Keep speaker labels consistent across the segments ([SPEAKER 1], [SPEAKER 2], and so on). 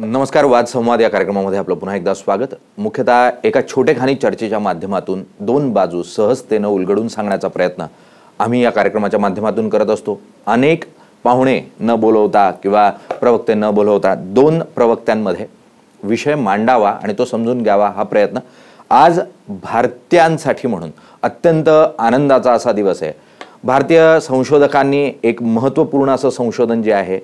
[SPEAKER 1] नमस्कार वाद संवाद या कार्यक्रमामध्ये आपलं पुन्हा एकदा स्वागत. मुख्यतः एका छोटेखानी चर्चेच्या माध्यमातून दोन बाजू सहजतेनं उलगडून सांगण्याचा प्रयत्न आम्ही या कार्यक्रमाच्या माध्यमातून करत असतो. अनेक पाहुणे न बोलवता किंवा प्रवक्ते न बोलवता दोन प्रवक्त्यांमध्ये विषय मांडावा आणि तो समजून घ्यावा हा प्रयत्न आज भारतीयांसाठी म्हणून अत्यंत आनंदाचा असा दिवस आहे. भारतीय संशोधकांनी एक महत्त्वपूर्ण असं संशोधन जे आहे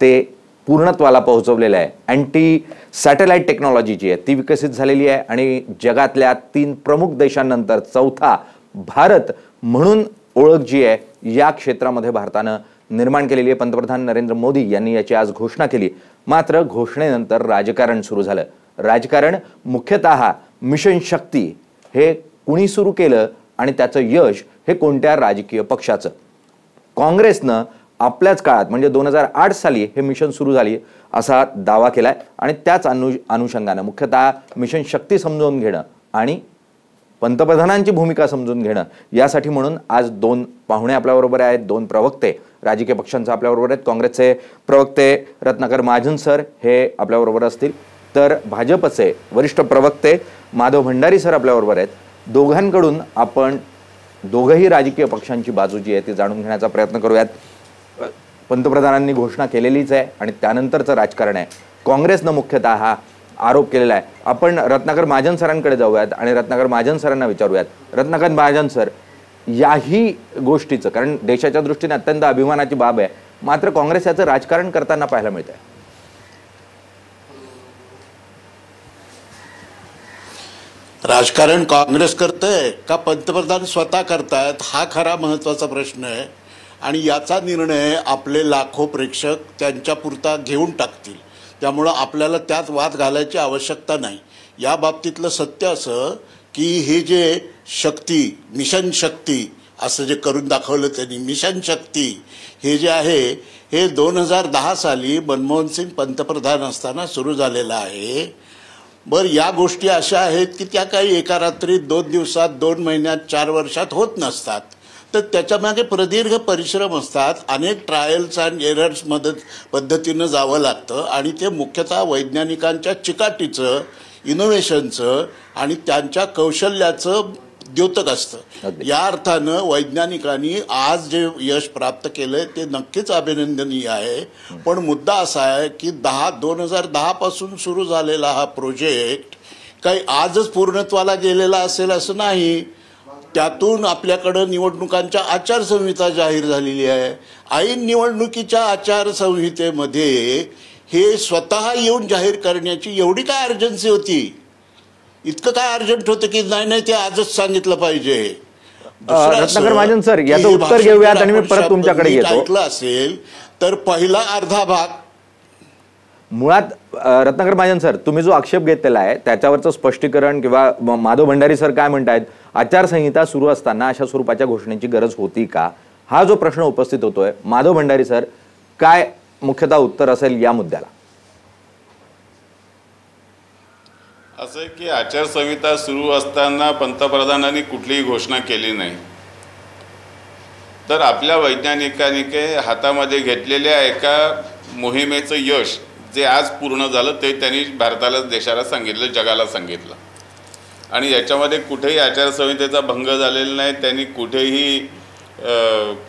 [SPEAKER 1] ते पूर्णत्वाला पोहोचवलेलं आहे. अँटी सॅटेलाईट टेक्नॉलॉजी जी आहे ती विकसित झालेली आहे आणि जगातल्या तीन प्रमुख देशांनंतर चौथा भारत म्हणून ओळख जी आहे या क्षेत्रामध्ये भारतानं निर्माण केलेली आहे. पंतप्रधान नरेंद्र मोदी यांनी याची आज घोषणा केली. मात्र घोषणेनंतर राजकारण सुरू झालं. राजकारण मुख्यतः मिशन शक्ती हे कुणी सुरू केलं आणि त्याचं यश हे कोणत्या राजकीय पक्षाचं? काँग्रेसनं आपल्याच काळात म्हणजे दोन हजार आठ साली हे मिशन सुरू झाली असा दावा केला आहे आणि त्याच अनु अनुषंगानं मुख्यतः मिशन शक्ती समजून घेणं आणि पंतप्रधानांची भूमिका समजून घेणं यासाठी म्हणून आज दोन पाहुणे आपल्याबरोबर आहेत दोन प्रवक्ते. राजकीय पक्षांचं आपल्याबरोबर आहेत काँग्रेसचे प्रवक्ते रत्नाकर महाजन सर हे आपल्याबरोबर असतील. तर भाजपचे वरिष्ठ प्रवक्ते माधव भंडारी सर आपल्याबरोबर आहेत. दोघांकडून आपण दोघंही राजकीय पक्षांची बाजू जी आहे ती जाणून घेण्याचा प्रयत्न करूयात. पंतप्रधानांनी घोषणा केलेलीच आहे आणि त्यानंतरचं राजकारण आहे. काँग्रेसनं मुख्यतः हा आरोप केलेला आहे. आपण रत्नाकर महाजन सरांकडे जाऊयात आणि रत्नाकर महाजन सरांना विचारूयात. रत्नाकर महाजन सर याही गोष्टीचं कारण देशाच्या दृष्टीने अत्यंत अभिमानाची बाब आहे मात्र काँग्रेस याचं राजकारण करताना पाहायला मिळत आहे
[SPEAKER 2] राजकारण काँग्रेस करतंय का पंतप्रधान स्वतः करतायत? हा खरा महत्त्वाचा प्रश्न आहे. आणि याचा निर्णय आपले लाखो प्रेक्षक त्यांच्या पुरता घेऊन टाकतील. त्यामुळं आपल्याला त्यात वाद घालायची आवश्यकता नाही. या बाबतीतलं सत्य असं की हे जे शक्ती मिशन शक्ती असं जे करून दाखवलं त्यांनी मिशन शक्ती हे जे आहे हे दोन हजार दहा साली मनमोहन सिंग पंतप्रधान असताना सुरू झालेलं आहे. बरं या गोष्टी अशा आहेत की त्या काही एका रात्रीत दोन दिवसात दोन महिन्यात चार वर्षात होत नसतात. तर त्याच्यामागे प्रदीर्घ परिश्रम असतात. अनेक ट्रायल्स अँड एरर्स मदत पद्धतीनं जावं लागतं. आणि ते मुख्यतः वैज्ञानिकांच्या चिकाटीचं इनोव्हेशनचं आणि त्यांच्या कौशल्याचं द्योतक असतं. या अर्थानं वैज्ञानिकांनी आज जे यश प्राप्त केलंय ते नक्कीच अभिनंदनीय आहे. पण मुद्दा असा आहे की दहा दोन हजार दहा पासून सुरू झालेला हा प्रोजेक्ट काही आजच पूर्णत्वाला गेलेला असेल असं नाही. त्यातून आपल्याकडं निवडणुकांच्या आचारसंहिता जाहीर झालेली आहे. ऐन निवडणुकीच्या आचारसंहितेमध्ये हे स्वतः येऊन जाहीर करण्याची एवढी काय अर्जन्सी होती? इतकं काय अर्जंट होतं की नाही नाही ते आजच सांगितलं पाहिजे.
[SPEAKER 1] रत्नाकर महाजन सर, याचं उत्तर घेऊयात आणि मी परत तुमच्याकडे येतो.
[SPEAKER 2] ऐकलं असेल तर पहिला अर्धा भाग.
[SPEAKER 1] मुळात रत्नाकर महाजन सर तुम्ही जो आक्षेप घेतलेला आहे त्याच्यावरचं स्पष्टीकरण किंवा माधव भंडारी सर काय म्हणतायत? आचारसंहिता सुरू असताना अशा स्वरूपाच्या घोषणेची गरज होती का? हा जो प्रश्न उपस्थित होतोय माधव भंडारी सर काय मुख्यतः उत्तर असेल या मुद्द्याला?
[SPEAKER 3] असं आहे की आचारसंहिता सुरू असताना पंतप्रधानांनी कुठलीही घोषणा केली नाही. तर आपल्या वैज्ञानिकांनी हातामध्ये घेतलेल्या एका मोहिमेचं यश जे आज पूर्ण झालं ते त्यांनी भारताला देशाला सांगितलं जगाला सांगितलं. आणि याच्यामध्ये कुठेही आचारसंहितेचा भंग झालेला नाही त्यांनी कुठेही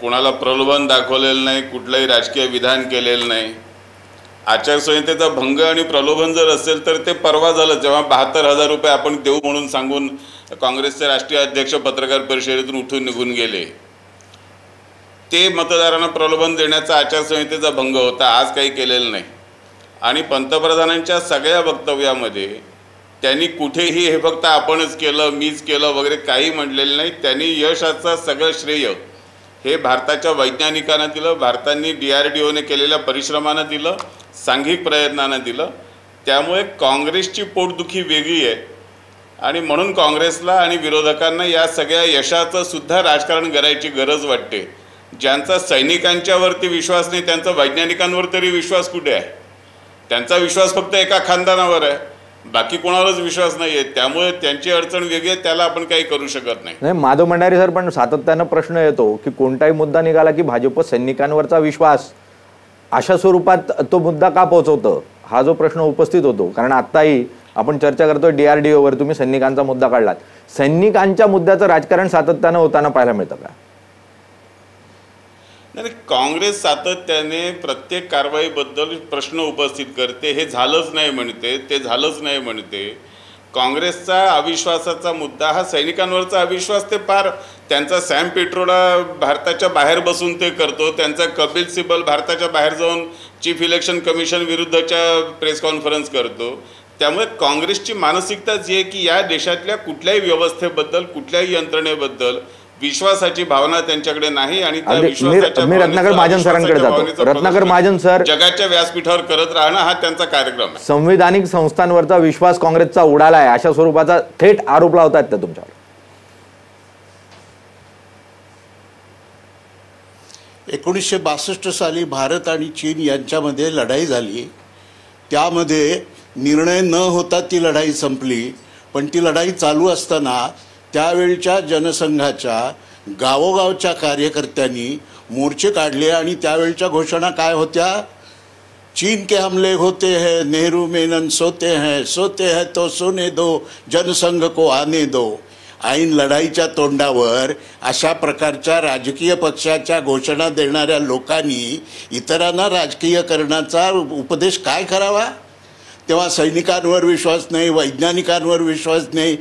[SPEAKER 3] कोणाला प्रलोभन दाखवलेलं नाही कुठलंही राजकीय विधान केलेलं नाही. आचारसंहितेचा भंग आणि प्रलोभन जर असेल तर ते परवा झालं. जेव्हा बहात्तर हजार रुपये आपण देऊ म्हणून सांगून काँग्रेसचे राष्ट्रीय अध्यक्ष पत्रकार परिषदेतून उठून निघून गेले. ते मतदारांना प्रलोभन देण्याचा आचारसंहितेचा भंग होता. आज काही केलेलं नाही. आणि पंतप्रधानांच्या सगळ्या वक्तव्यामध्ये त्यांनी कुठेही हे फक्त आपणच केलं मीच केलं वगैरे काही म्हटलेलं नाही. त्यांनी यशाचं सगळं श्रेय हे भारताच्या वैज्ञानिकांना दिलं भारतांनी डी आर डी ओने केलेल्या परिश्रमानं दिलं सांघिक प्रयत्नानं दिलं. त्यामुळे काँग्रेसची पोटदुखी वेगळी आहे. आणि म्हणून काँग्रेसला आणि विरोधकांना या सगळ्या यशाचं सुद्धा राजकारण करायची गरज वाटते. ज्यांचा सैनिकांच्यावरती विश्वास नाही त्यांचा वैज्ञानिकांवर तरी विश्वास कुठे आहे? त्यांचा विश्वास फक्त एका खानदानावर आहे. बाकी कोणालाच विश्वास नाहीये. त्यामुळे त्यांची अडचण वेगळी आहे त्याला आपण काही करू शकत नाही.
[SPEAKER 1] नाही माधव भंडारी सर पण सातत्यानं प्रश्न येतो की कोणताही मुद्दा निघाला की भाजप सैनिकांवरचा विश्वास. अशा स्वरूपात तो मुद्दा का पोहोचवतं? हा जो प्रश्न उपस्थित होतो. कारण आत्ताही आपण चर्चा करतोय डीआरडीओवर तुम्ही सैनिकांचा मुद्दा काढलात. सैनिकांच्या मुद्द्याचं राजकारण सातत्यानं होताना पाहायला मिळतं का?
[SPEAKER 3] नाही काँग्रेस सातत्याने प्रत्येक कारवाईबद्दल प्रश्न उपस्थित करते. हे झालंच नाही म्हणते ते झालंच नाही म्हणते. काँग्रेसचा अविश्वासाचा मुद्दा हा सैनिकांवरचा अविश्वास ते फार त्यांचा सॅम पेट्रोला भारताच्या बाहेर बसून ते करतो. त्यांचा कपिल सिबल भारताच्या बाहेर जाऊन चीफ इलेक्शन कमिशन विरुद्धच्या प्रेस कॉन्फरन्स करतो. त्यामुळे काँग्रेसची मानसिकता जी आहे की या देशातल्या कुठल्याही व्यवस्थेबद्दल कुठल्याही यंत्रणेबद्दल विश्वासाची भावना त्यांच्याकडे नाही आणि.
[SPEAKER 1] मी- रत्नाकर महाजन सरांकडे जातो. रत्नाकर महाजन सर-
[SPEAKER 3] जगाच्या व्यासपीठावर करत राहणं हा त्यांचा कार्यक्रम आहे
[SPEAKER 1] संविधानिक संस्थांवरचा विश्वास काँग्रेसचा उडाला आहे अशा स्वरूपाचा थेट आरोप लावतात त्या तुमच्यावर
[SPEAKER 2] एकोणीसशे बासष्ट साली भारत आणि चीन यांच्यामध्ये लढाई झाली त्यामध्ये निर्णय न होता ती लढाई संपली पण ती लढाई चालू असताना त्यावेळच्या जनसंघाच्या गावोगावच्या कार्यकर्त्यांनी मोर्चे काढले आणि त्यावेळच्या घोषणा काय होत्या? चीन के हमले होते हैं नेहरू मेनन सोते हैं सोते हैं तो सोने दो जनसंघ को आने दो. ऐन लढाईच्या तोंडावर अशा प्रकारच्या राजकीय पक्षाच्या घोषणा देणाऱ्या लोकांनी इतरांना राजकीयकरणाचा उपदेश काय करावा? तेव्हा सैनिकांवर विश्वास नाही वैज्ञानिकांवर विश्वास नाही.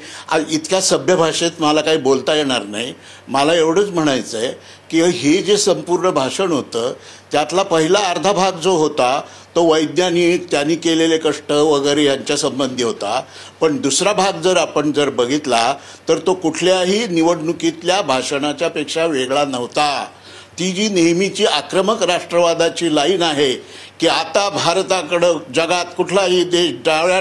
[SPEAKER 2] इतक्या सभ्य भाषेत मला काही बोलता येणार नाही. मला एवढंच म्हणायचं आहे की हे जे संपूर्ण भाषण होतं त्यातला पहिला अर्धा भाग जो होता तो वैज्ञानिक त्यांनी केलेले कष्ट वगैरे यांच्या संबंधी होता. पण दुसरा भाग जर आपण जर बघितला तर तो कुठल्याही निवडणुकीतल्या भाषणाच्यापेक्षा वेगळा नव्हता. ती जी नेहमीची आक्रमक राष्ट्रवादाची लाईन आहे की आता भारताकडं जगात कुठलाही देश डाव्या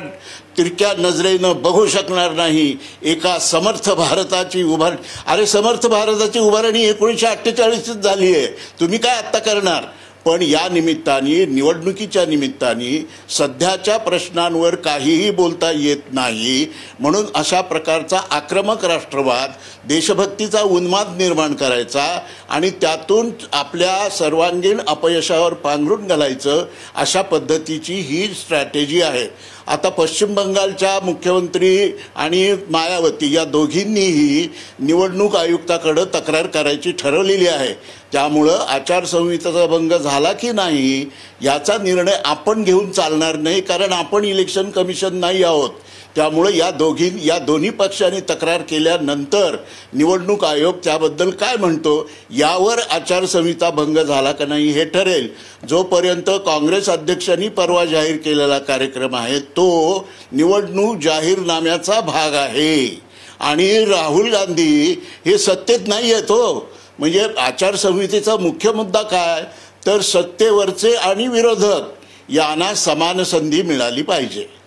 [SPEAKER 2] तिरक्या नजरेनं बघू शकणार नाही. एका समर्थ भारताची उभारणी अरे समर्थ भारताची उभारणी एकोणीसशे अठ्ठेचाळीसच झाली आहे तुम्ही काय आत्ता करणार? पण या निमित्ताने निवडणुकीच्या निमित्ताने सध्याच्या प्रश्नांवर काहीही बोलता येत नाही. म्हणून अशा प्रकारचा आक्रमक राष्ट्रवाद देशभक्तीचा उन्माद निर्माण करायचा आणि त्यातून आपल्या सर्वांगीण अपयशावर पांघरून घालायचं अशा पद्धतीची ही स्ट्रॅटेजी आहे. आता पश्चिम बंगालच्या मुख्यमंत्री आणि मायावती या दोघींनीही निवडणूक आयुक्ताकडं तक्रार करायची ठरवलेली आहे. त्यामुळं आचारसंहितेचा भंग झाला की नाही याचा निर्णय आपण घेऊन चालणार नाही कारण आपण इलेक्शन कमिशन नाही आहोत. त्यामुळं या दोघी या दोन्ही पक्षांनी तक्रार केल्यानंतर निवडणूक आयोग त्याबद्दल काय म्हणतो यावर आचारसंहिता भंग झाला का नाही हे ठरेल. जोपर्यंत काँग्रेस अध्यक्षांनी परवा जाहीर केलेला कार्यक्रम आहे तो निवडणूक जाहीरनाम्याचा भाग आहे. आणि राहुल गांधी हे सत्तेत नाही आहेत हो. म्हणजे आचारसंहितेचा मुख्य मुद्दा काय? तर सत्तेवरचे आणि विरोधक यांना समान संधी मिळाली पाहिजे.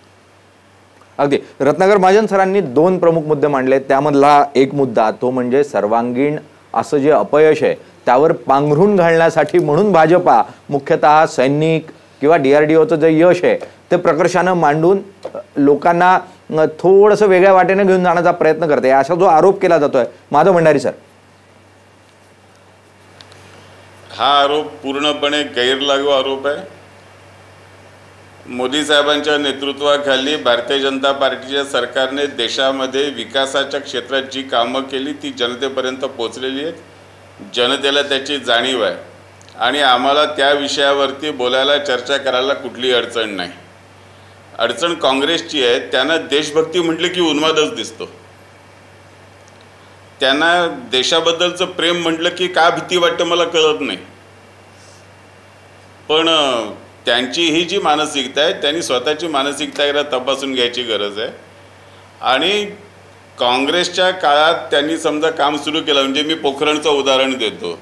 [SPEAKER 1] अगदी. रत्नाकर महाजन सरांनी दोन प्रमुख मुद्दे मांडले. त्यामधला एक मुद्दा तो म्हणजे सर्वांगीण असं जे अपयश आहे त्यावर पांघरून घालण्यासाठी म्हणून भाजपा मुख्यतः सैनिक किंवा डीआरडीओचं जे यश आहे ते प्रकर्षानं मांडून लोकांना थोडंसं वेगळ्या वाटेने घेऊन जाण्याचा प्रयत्न करते. असा जो आरोप केला जातोय माधव भंडारी सर.
[SPEAKER 3] हा आरोप पूर्णपणे गैरलागू आरोप आहे. मोदी साहेबांच्या नेतृत्वाखाली भारतीय जनता पार्टीच्या सरकारने देशामध्ये विकासाच्या क्षेत्रात जी कामं केली ती जनतेपर्यंत पोचलेली आहेत. जनतेला त्याची जाणीव आहे. आणि आम्हाला त्या विषयावरती बोलायला चर्चा करायला कुठली अडचण नाही. अडचण काँग्रेसची आहे. त्यांना देशभक्ती म्हटली की उन्मादच दिसतो. त्यांना देशाबद्दलचं प्रेम म्हटलं की का भीती वाटतं मला कळत नाही. पण त्यांची ही जी मानसिकता आहे त्यांनी स्वतःची मानसिकता एकदा तपासून घ्यायची गरज आहे. आणि काँग्रेसच्या काळात त्यांनी समजा काम सुरू केलं म्हणजे मी पोखरणचं उदाहरण देतो.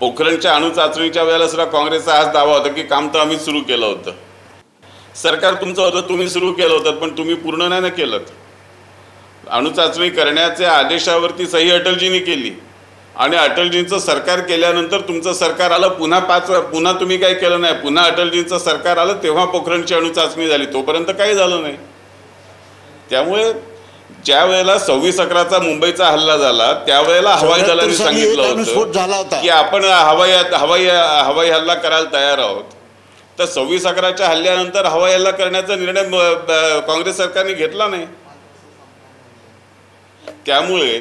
[SPEAKER 3] पोखरणच्या अणुचाचणीच्या वेळेला सुद्धा काँग्रेसचा हाच दावा होता की काम तर आम्ही सुरू केलं होतं. सरकार तुमचं होतं तुम्ही सुरू केलं होतं पण तुम्ही पूर्ण नाही ना केलं. अणुचाचणी करण्याच्या आदेशावरती सही अटलजींनी केली. आणि अटलजींचं सरकार केल्यानंतर तुमचं सरकार आलं पुन्हा पाच पुन्हा तुम्ही काय केलं नाही पुन्हा अटलजींचं सरकार आलं तेव्हा पोखरणची अणुचाचणी झाली तोपर्यंत काही झालं नाही. त्यामुळे ज्या वेळेला सव्वीस अकराचा मुंबईचा हल्ला झाला त्यावेळेला हवाई दलाने
[SPEAKER 2] 74 साली
[SPEAKER 3] सांगितलं होतं. की आपण हवाई हवाई हवाई हल्ला करायला तयार आहोत. तर सव्वीस अकराच्या हल्ल्यानंतर हवा याला करण्याचा निर्णय काँग्रेस सरकारने घेतला नाही. त्यामुळे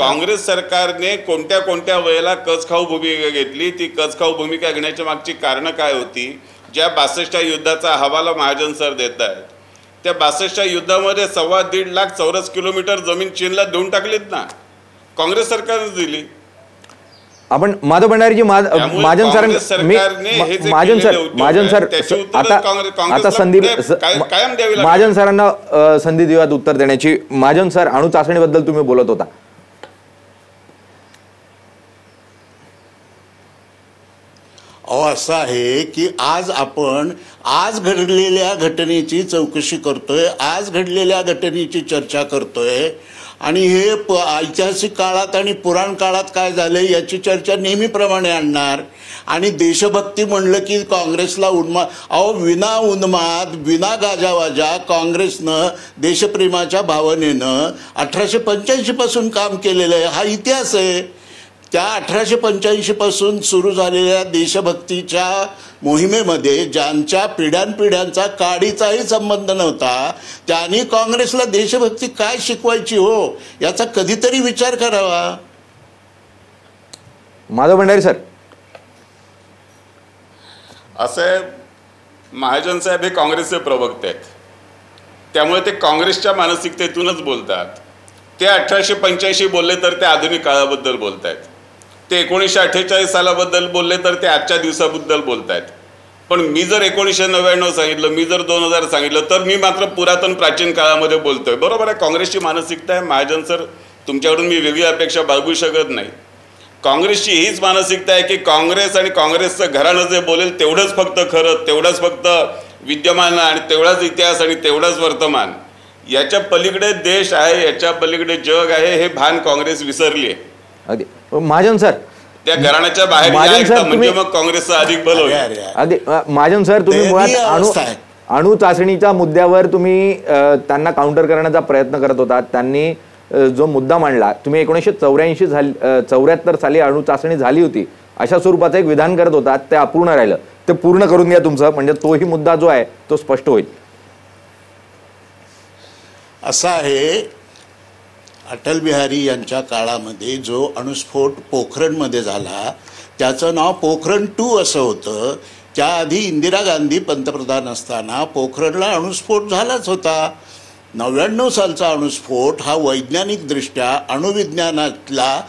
[SPEAKER 3] काँग्रेस सरकारने कोणत्या कोणत्या वेळेला कचखाऊ भूमिका घेतली ती कचखाऊ भूमिका घेण्याच्या मागची कारणं काय होती? ज्या बासष्टच्या युद्धाचा हवाला महाजन सर देत आहेत. त्या बासष्टच्या युद्धामध्ये सव्वा दीड लाख चौरस किलोमीटर जमीन चीनला देऊन टाकलीत ना? काँग्रेस सरकारने दिली.
[SPEAKER 1] आपण Madhav Bhandariji Mahajan sir Mahajan sir Mahajan sir आता आता
[SPEAKER 3] काँग्रेसला
[SPEAKER 1] संदीप
[SPEAKER 3] पुढे
[SPEAKER 1] स-
[SPEAKER 3] काय- कायम द्यावी लागणार.
[SPEAKER 1] महाजन सरांना संधी देऊयात उत्तर देण्याची. महाजन सर अणु चाचणीबद्दल तुम्ही बोलत होता.
[SPEAKER 2] अहो असं आहे की आज आपण आज घडलेल्या घटनेची चौकशी करतोय आज घडलेल्या घटनेची चर्चा करतोय. आणि हे प ऐतिहासिक काळात आणि पुराण काळात काय झालं याची चर्चा नेहमीप्रमाणे आणणार. आणि देशभक्ती म्हणलं की काँग्रेसला उन्मा अहो विना उन्माद विना गाजावाजा काँग्रेसनं देशप्रेमाच्या भावनेनं अठराशे पंच्याऐंशीपासून काम केलेलं आहे. हा इतिहास आहे. त्या अठराशे पंच्याऐंशीपासून सुरू झालेल्या देशभक्तीच्या मोहिमेमध्ये ज्यांच्या पिढ्यानपिढ्यांचा काडीचाही संबंध नव्हता त्यांनी काँग्रेसला देशभक्ती काय शिकवायची हो याचा कधीतरी विचार करावा.
[SPEAKER 1] माधव भंडारी सर.
[SPEAKER 3] असे महाजन साहेब हे काँग्रेसचे प्रवक्ते आहेत. त्यामुळे ते काँग्रेसच्या मानसिकतेतूनच बोलतात. ते अठराशे पंच्याऐंशी बोलले तर ते आधुनिक काळाबद्दल बोलत आहेत ते एकोणीसशे अठ्ठेचाळीस सालाबद्दल बोलले तर ते आजच्या दिवसाबद्दल बोलत आहेत पण मी जर एकोणीसशे नव्याण्णव सांगितलं मी जर दोन हजार सांगितलं तर मी मात्र पुरातन प्राचीन काळामध्ये बोलतोय. बरोबर आहे काँग्रेसची मानसिकता आहे महाजन सर तुमच्याकडून मी वेगळी अपेक्षा बाळगू शकत नाही. काँग्रेसची हीच मानसिकता आहे की काँग्रेस आणि काँग्रेसचं घराणं जे बोलेल तेवढंच फक्त खरं तेवढंच फक्त विद्यमान आणि तेवढाच इतिहास आणि तेवढाच वर्तमान. याच्या पलीकडे देश आहे याच्या पलीकडे जग आहे हे भान काँग्रेस विसरली आहे
[SPEAKER 1] अगदी. महाजन सर.
[SPEAKER 3] त्या घराण्याच्या बाहेर
[SPEAKER 1] महाजन सर,
[SPEAKER 3] म्हणजे
[SPEAKER 1] तुम्ही-
[SPEAKER 3] मग काँग्रेसचं अधिक बल होईल.
[SPEAKER 2] अरे, अरे.
[SPEAKER 1] अगदी महाजन सर तुम्ही मुळात अणु. अणु चाचणीच्या मुद्द्यावर तुम्ही त्यांना काउंटर करण्याचा प्रयत्न करत होता. त्यांनी जो मुद्दा मांडला तुम्ही एकोणीसशे चौऱ्याऐंशी झाली चौऱ्याहत्तर साली अणु चाचणी झाली होती. अशा स्वरूपाचं एक विधान करत होता. ते अपूर्ण राहिलं. ते पूर्ण करून घ्या तुमचं म्हणजे तोही मुद्दा जो आहे तो स्पष्ट होईल.
[SPEAKER 2] असं आहे अटल बिहारी यांच्या काळामध्ये जो अणुस्फोट पोखरणमध्ये झाला त्याचं नाव पोखरण टू असं होतं. त्याआधी इंदिरा गांधी पंतप्रधान असताना पोखरणला अणुस्फोट झालाच होता. नव्याण्णव सालचा अणुस्फोट हा वैज्ञानिकदृष्ट्या अणुविज्ञानातला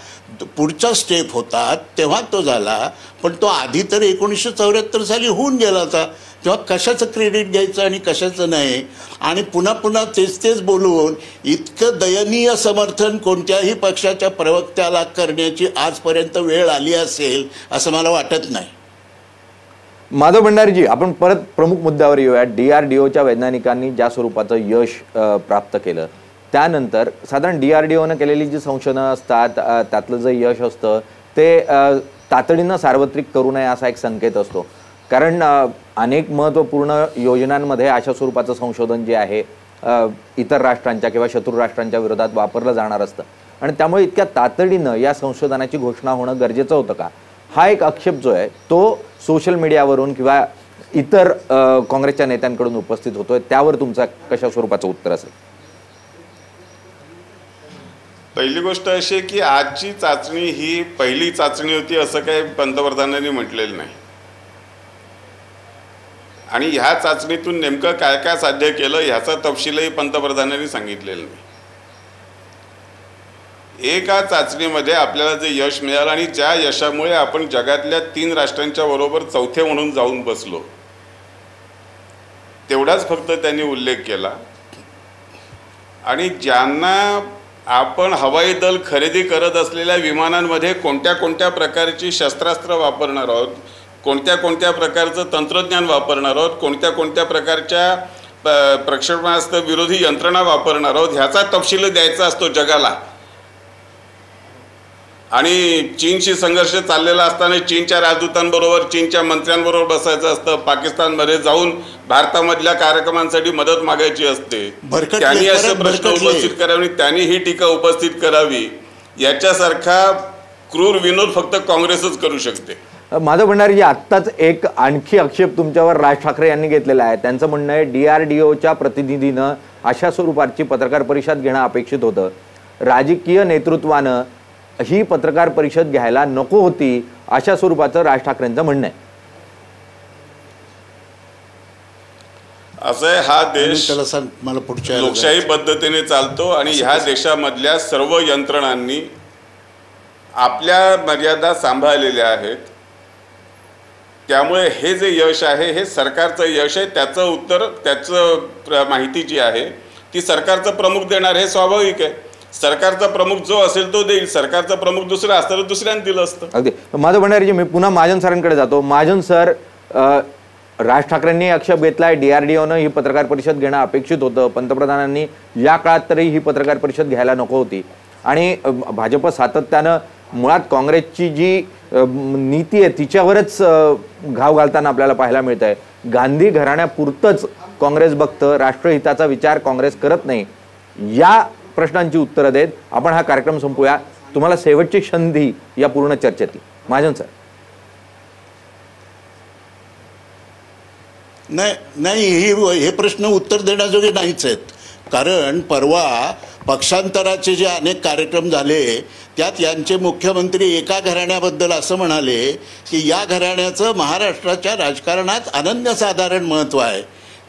[SPEAKER 2] पुढचा स्टेप होता तेव्हा तो झाला. पण तो आधी तर एकोणीसशे चौऱ्याहत्तर साली होऊन गेला होता. तेव्हा कशाचं क्रेडिट घ्यायचं आणि कशाचं नाही? आणि पुन्हा पुन्हा तेच तेच बोलून इतकं दयनीय समर्थन कोणत्याही पक्षाच्या प्रवक्त्याला करण्याची आजपर्यंत वेळ आली असेल असं मला वाटत नाही.
[SPEAKER 1] माधव भंडारीजी आपण परत प्रमुख मुद्द्यावर येऊया डी आर डी ओच्या वैज्ञानिकांनी ज्या स्वरूपाचं यश प्राप्त केलं त्यानंतर साधारण डी आर डी ओनं केलेली जी संशोधनं असतात त्यातलं जे यश असतं ते तातडीनं सार्वत्रिक करू नये असा एक संकेत असतो. कारण अनेक महत्त्वपूर्ण योजनांमध्ये अशा स्वरूपाचं संशोधन जे आहे इतर राष्ट्रांच्या किंवा शत्रू राष्ट्रांच्या विरोधात वापरलं जाणार असतं. आणि त्यामुळे इतक्या तातडीनं या संशोधनाची घोषणा होणं गरजेचं होतं का? हा एक आक्षेप जो आहे तो सोशल मीडियावरून किंवा इतर काँग्रेसच्या नेत्यांकडून उपस्थित होतोय. त्यावर तुमचा कशा स्वरूपाचं उत्तर असेल?
[SPEAKER 3] पहिली गोष्ट अशी आहे की आजची चाचणी ही पहिली चाचणी होती असं काही पंतप्रधानांनी म्हटलेलं नाही. आणि ह्या चाचणीतून नेमकं काय काय साध्य केलं ह्याचा तपशीलही पंतप्रधानांनी सांगितलेलं नाही. एका चाचणीमध्ये आपल्याला जे यश मिळालं आणि ज्या यशामुळे आपण जगातल्या तीन राष्ट्रांच्या बरोबर चौथे म्हणून जाऊन बसलो तेवढाच फक्त त्यांनी उल्लेख केला. आणि ज्यांना आपण हवाई दल खरेदी करत असलेल्या विमानांमध्ये कोणत्या कोणत्या प्रकारची शस्त्रास्त्र वापरणार आहोत? कोणत्या कोणत्या प्रकारचं तंत्रज्ञान वापरणार आहोत? कोणत्या कोणत्या प्रकारच्या प- प्रक्षेपणास्त्र विरोधी यंत्रणा वापरणार आहोत? ह्याचा तपशील द्यायचा असतो जगाला. आणि चीनशी संघर्ष चाललेला असताना चीनच्या राजदूतांबरोबर चीनच्या मंत्र्यांबरोबर बसायचं असतं. पाकिस्तानमध्ये जाऊन भारतामधल्या कार्यक्रमांसाठी मदत मागायची असते. त्यांनी असे प्रश्न. उपस्थित करावे आणि त्यांनी ही टीका उपस्थित करावी. याच्यासारखा क्रूर विनोद फक्त काँग्रेसच करू शकते.
[SPEAKER 1] माझं भंडारीजी आत्ताच एक आणखी आक्षेप तुमच्यावर राज ठाकरे यांनी घेतलेला आहे. त्यांचं म्हणणं आहे डी आर डी ओच्या प्रतिनिधीनं अशा स्वरूपाची पत्रकार परिषद घेणं अपेक्षित होतं. राजकीय नेतृत्वानं ही पत्रकार परिषद घ्यायला नको होती अशा स्वरूपाचं राज ठाकरेंचं म्हणणं आहे.
[SPEAKER 3] असं हा देश
[SPEAKER 2] मला पुढच्या
[SPEAKER 3] लोकशाही पद्धतीने चालतो आणि ह्या देशामधल्या सर्व यंत्रणांनी आपल्या मर्यादा सांभाळलेल्या आहेत. त्यामुळे हे जे यश आहे हे सरकारचं यश आहे त्याचं उत्तर त्याचं माहिती जी आहे ती सरकारचं प्रमुख देणार हे स्वाभाविक आहे. सरकारचा प्रमुख जो असेल तो देईल. सरकारचा प्रमुख दुसरा असतं तर दुसऱ्याने दिलं असतं.
[SPEAKER 1] अगदी. माझं भंडारीजी मी पुन्हा महाजन सरांकडे जातो. महाजन सर राज ठाकरेंनी आक्षेप घेतलाय. डीआरडीओनं ही पत्रकार परिषद घेणं अपेक्षित होतं. पंतप्रधानांनी या काळात तरी ही पत्रकार परिषद घ्यायला नको होती. आणि भाजप सातत्यानं मुळात काँग्रेसची जी नीती आहे तिच्यावरच घाव घालताना आपल्याला पाहायला मिळत आहे गांधी घराण्यापुरतंच काँग्रेस बघतं. राष्ट्रहिताचा विचार काँग्रेस करत नाही. या प्रश्नांची उत्तरं देत आपण हा कार्यक्रम संपूया. तुम्हाला शेवटची संधी या पूर्ण चर्चेतली. महाजन सर.
[SPEAKER 2] नाही नाही ही हे प्रश्न उत्तर देण्याजोगे नाहीच आहेत. कारण परवा पक्षांतराचे जे अनेक कार्यक्रम झाले त्यात यांचे मुख्यमंत्री एका घराण्याबद्दल असं म्हणाले की या घराण्याचं महाराष्ट्राच्या राजकारणात अनन्यसाधारण महत्त्व आहे.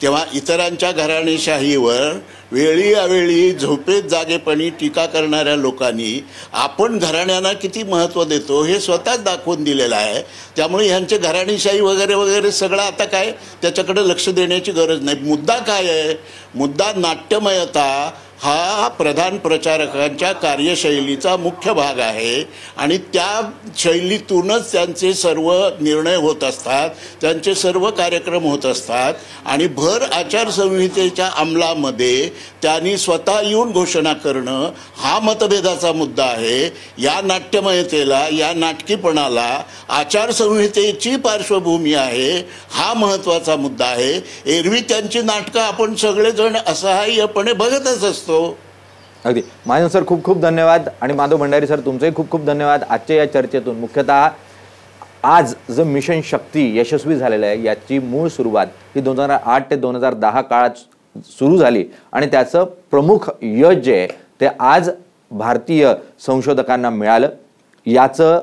[SPEAKER 2] तेव्हा इतरांच्या घराणेशाहीवर वेळी अवेळी झोपेत जागेपणी टीका करणाऱ्या लोकांनी आपण घराण्यांना किती महत्त्व देतो हे स्वतःच दाखवून दिलेलं आहे. त्यामुळे ह्यांचे घराणेशाही वगैरे वगैरे सगळं आता काय? त्याच्याकडे लक्ष देण्याची गरज नाही. मुद्दा काय आहे? मुद्दा नाट्यमयता हा प्रधान प्रचारकांच्या कार्यशैलीचा मुख्य भाग आहे आणि त्या शैलीतूनच त्यांचे सर्व निर्णय होत असतात त्यांचे सर्व कार्यक्रम होत असतात आणि भर आचारसंहितेच्या अंमलामध्ये त्यांनी स्वतः येऊन घोषणा करणं हा मतभेदाचा मुद्दा आहे. या नाट्यमयतेला या नाटकीपणाला आचारसंहितेची पार्श्वभूमी आहे हा महत्त्वाचा मुद्दा आहे. एरवी त्यांची नाटकं आपण सगळेजण असहाय्यपणे बघतच असतो.
[SPEAKER 1] अगदी. महाजन सर खूप खूप धन्यवाद. आणि माधव भंडारी सर तुमचंही खूप खूप धन्यवाद. आजच्या या चर्चेतून मुख्यतः आज जो मिशन शक्ती यशस्वी झालेलं आहे याची मूळ सुरुवात ही दोन हजार आठ ते दोन हजार दहा काळात सुरू झाली. आणि त्याचं प्रमुख यश जे आहे ते आज भारतीय संशोधकांना मिळालं. याचं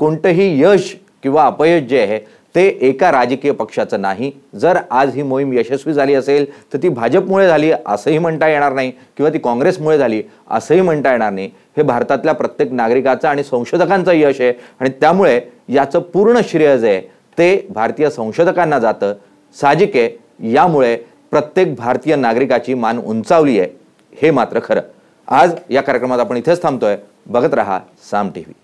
[SPEAKER 1] कोणतंही यश किंवा अपयश जे आहे ते एका राजकीय पक्षाचं नाही. जर आज ही मोहीम यशस्वी झाली असेल तर ती भाजपमुळे झाली असंही म्हणता येणार नाही किंवा ती काँग्रेसमुळे झाली असंही म्हणता येणार नाही. हे भारतातल्या प्रत्येक नागरिकाचं आणि संशोधकांचं यश आहे. आणि त्यामुळे याचं पूर्ण श्रेय जे आहे ते भारतीय संशोधकांना जातं. साहजिक आहे. यामुळे प्रत्येक भारतीय नागरिकाची मान उंचावली आहे. हे मात्र खरं. आज या कार्यक्रमात आपण इथेच थांबतोय. बघत रहा साम टी व्ही